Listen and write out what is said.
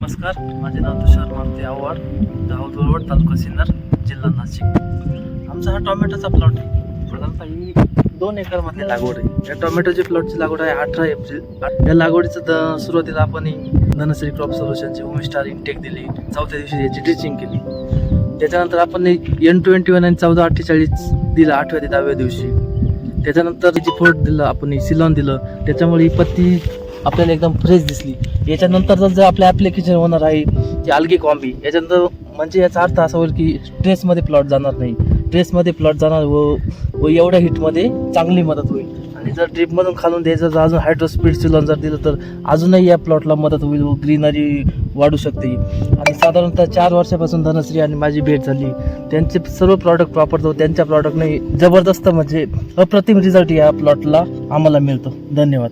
नमस्कार माझे नाव तुषार मारुती आव्हाड गाव धुळवड तालुका सिन्नर जिल्हा नाशिक. आमचा हा टोमॅटोचा प्लॉट आहे. ही दोन एकरमध्ये लागवड आहे. या टोमॅटोची प्लॉटची लागवड आहे अठरा एप्रिल. या लागवडीचं द सुरुवातीला आपण धनश्री क्रॉप सोल्युशनची होम स्टार इनटेक दिली. चौथ्या दिवशी याची ड्रिचिंग केली. त्याच्यानंतर आपण एन ट्वेंटी वन आणि चौदा अठ्ठेचाळीस दिलं आठव्या ते दहाव्या दिवशी. त्याच्यानंतर जी फोड दिलं आपण सिलॉन दिलं त्याच्यामुळे ही पत्ती आपल्याला एकदम फ्रेश दिसली. याच्यानंतर जर आपलं ॲप्लिकेशन होणार आहे ती अलगी कॉम्बी याच्यानंतर म्हणजे याचा अर्थ असा होईल की स्ट्रेसमध्ये प्लॉट जाणार नाही. स्ट्रेसमध्ये प्लॉट जाणार व व एवढ्या हिटमध्ये चांगली मदत होईल. आणि जर ड्रीपमधून खालून द्यायचं जर अजून हायड्रोस्पीड सिलॉन जर दिलं तर अजूनही या प्लॉटला मदत होईल व ग्रीनरी वाढू शकते. आणि साधारणतः चार वर्षापासून धनश्री आणि माझी भेट झाली. त्यांचे सर्व प्रॉडक्ट वापरतो त्यांच्या प्रॉडक्टने जबरदस्त म्हणजे अप्रतिम रिझल्ट या प्लॉटला आम्हाला मिळतो. धन्यवाद.